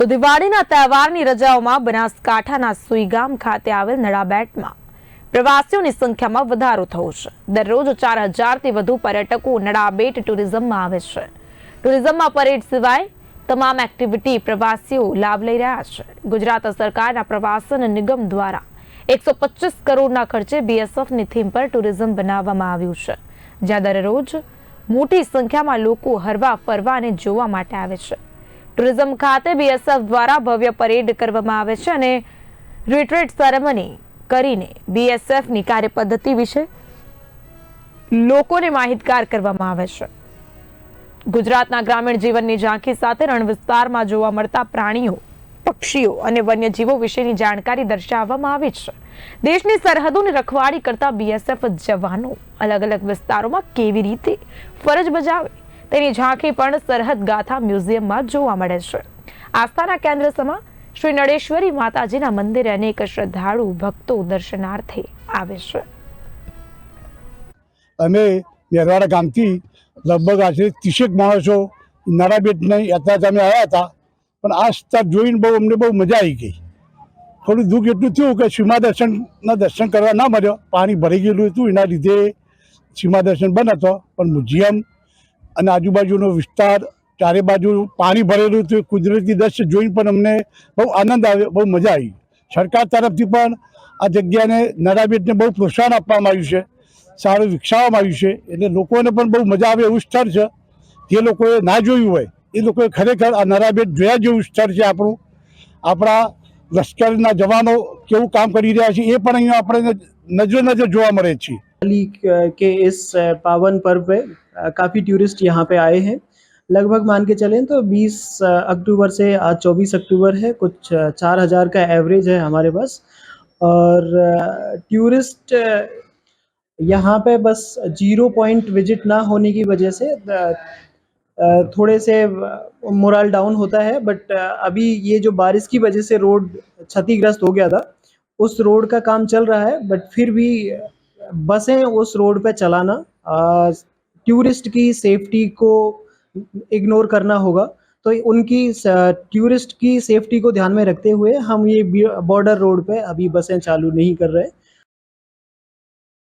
તો દિવાળીના તહેવારની રજાઓમાં બનાસકાંઠાના સુઈગામ ખાતે આવેલ નડાબેટમાં પ્રવાસીઓની સંખ્યામાં વધારો થયો છે. દરરોજ ચાર હજારથી વધુ પર્યટકો નડાબેટ ટુરિઝમમાં આવે છે. ટુરિઝમમાં પરેડ સિવાય તમામ એક્ટિવિટી પ્રવાસીઓ લાભ લઈ રહ્યા છે. ગુજરાત સરકારના પ્રવાસન નિગમ દ્વારા એકસો પચીસ કરોડના ખર્ચે બીએસએફની થીમ પર ટુરિઝમ બનાવવામાં આવ્યું છે. જ્યાં દરરોજ મોટી સંખ્યામાં લોકો હરવા ફરવા અને જોવા માટે આવે છે. ટુરિઝમ ખાતે બીએસએફ દ્વારા ભવ્ય પરેડ કરવામાં આવે છે અને રિટ્રીટ સેરેમની કરીને બીએસએફની કાર્યપદ્ધતિ વિશે લોકોને માહિતગાર કરવામાં આવે છે. ગુજરાતના ગ્રામીણ જીવનની ઝાંખી સાથે રણ વિસ્તારમાં જોવા મળતા પ્રાણીઓ, પક્ષીઓ અને વન્યજીવો વિશેની જાણકારી દર્શાવવામાં આવી છે. દેશની સરહદોની રખવાડી કરતા બીએસએફ જવાનો અલગ અલગ વિસ્તારોમાં કેવી રીતે ફરજ બજાવે તેની ઝાંખી પણ સરહદ ગાથા મ્યુઝિયમમાં જોવા મળે છે. આસ્થાના કેન્દ્ર સમા શ્રી નળેશ્વરી માતાજીના મંદિરે અનેક શ્રદ્ધાળુ ભક્તો દર્શનાર્થે આવે છે. અમે નેરવાડા ગામથી લગભગ આશરે ત્રીસેક માણસો નારાબેટની યાત્રા અમે આવ્યા હતા. પણ આ સ્થળ જોઈને બહુ અમને બહુ મજા આવી ગઈ. થોડું દુઃખ એટલું થયું કે સીમા દર્શનના દર્શન કરવા ના મળ્યો. પાણી ભરાઈ ગયેલું હતું. એના લીધે સીમા દર્શન બંધ હતો. પણ મ્યુઝિયમ અને આજુબાજુનો વિસ્તાર, ચારે બાજુ પાણી ભરેલું હતું કુદરતી દ્રશ્ય જોઈને પણ અમને બહુ આનંદ આવ્યો બહુ મજા આવી. સરકાર તરફથી પણ આ જગ્યાને નડાબેટને બહુ પ્રોત્સાહન આપવામાં આવ્યું છે. સારું વિકસાવવામાં આવ્યું છે. એટલે લોકોને પણ બહુ મજા આવે એવું સ્થળ છે. જે લોકોએ ના જોયું હોય, એ લોકોએ ખરેખર આ નરાબેટ જોયા જેવું સ્થળ છે આપણું. આપણા લશ્કરના જવાનો કેવું કામ કરી રહ્યા છે, એ પણ અહીંયા આપણે નજરે નજર જોવા મળે છે. दिवाली के इस पावन पर्व पे काफ़ी टूरिस्ट यहाँ पे आए हैं। लगभग मान के चलें तो 20 अक्टूबर से आज 24 अक्टूबर है। कुछ चार हज़ार का एवरेज है हमारे पास। और टूरिस्ट यहाँ पे बस ज़ीरो पॉइंट विज़िट ना होने की वजह से थोड़े से मोरल डाउन होता है। बट अभी ये जो बारिश की वजह से रोड क्षतिग्रस्त हो गया था, उस रोड का काम चल रहा है। बट फिर भी बसें उस रोड पे चलाना टूरिस्ट की सेफ्टी को इग्नोर करना होगा। तो उनकी टूरिस्ट की सेफ्टी को ध्यान में रखते हुए हम ये बॉर्डर रोड पे अभी बसें चालू नहीं कर रहे।